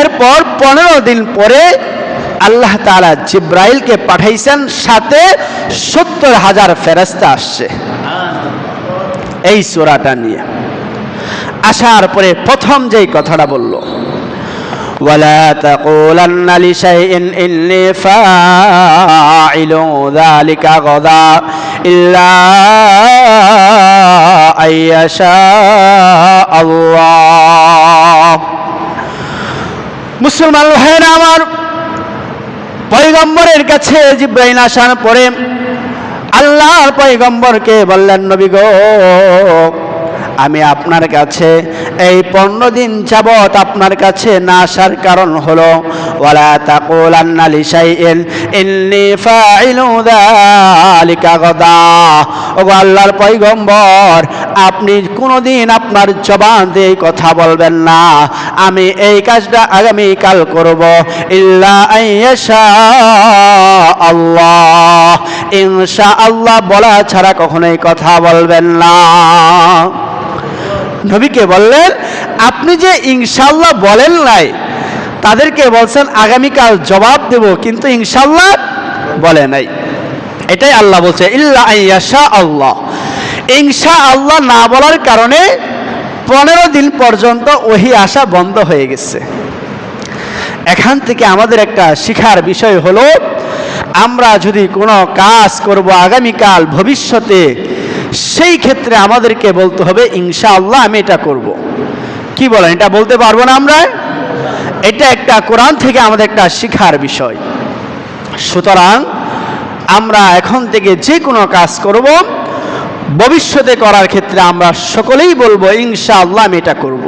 এরপর পনেরো দিন পরে আল্লাহ তাআলা জিব্রাইলকে পাঠাইছেন সাথে সত্তর হাজার ফেরস্তা আসছে এই সোরাটা নিয়ে আসার পরে প্রথম যেই কথাটা বলল ولا تقولن لشيء إني فاعل ذلك غدا إلا أن يشاء الله মুসলমান ভাইয়েরা আমার? পয়গম্বরের কাছে জিব্রাইল আসার পরে আল্লাহর পয়গম্বরকে বললেন নবী গো আমি আপনার কাছে এই পনেরো দিন যাবৎ আপনার কাছে না আসার কারণ হলো, ওয়ালা গাদা। ওগো আল্লাহর আপনি কোনোদিন আপনার জবান দিয়ে কথা বলবেন না। আমি এই কাজটা আগামী কাল করব, ইল্লা আল্লাহ। ইনশা আল্লাহ বলা ছাড়া কখনোই কথা বলবেন না। নবীকে বললেন, আপনি যে ইনশাল্লাহ বলেন নাই, তাদেরকে বলছেন, আগামীকাল জবাব দেব, কিন্তু ইনশাল্লাহ বলে নাই। এটাই আল্লাহ বলছে, ইল্লা আল্লাহ। ইনশা আল্লাহ না বলার কারণে পনেরো দিন পর্যন্ত ওহি আসা বন্ধ হয়ে গেছে। এখান থেকে আমাদের একটা শিখার বিষয় হলো, আমরা যদি কোনো কাজ করব আগামীকাল, ভবিষ্যতে সেই ক্ষেত্রে আমাদেরকে বলতে হবে ইনশা আল্লাহ আমি এটা করব। কি বলেন, এটা বলতে পারব না আমরা এটা একটা কোরআন থেকে আমাদের একটা শিখার বিষয় সুতরাং আমরা এখন থেকে যে কোনো কাজ করব, ভবিষ্যতে করার ক্ষেত্রে আমরা সকলেই বলব ইনশা আল্লাহ আমি এটা করব।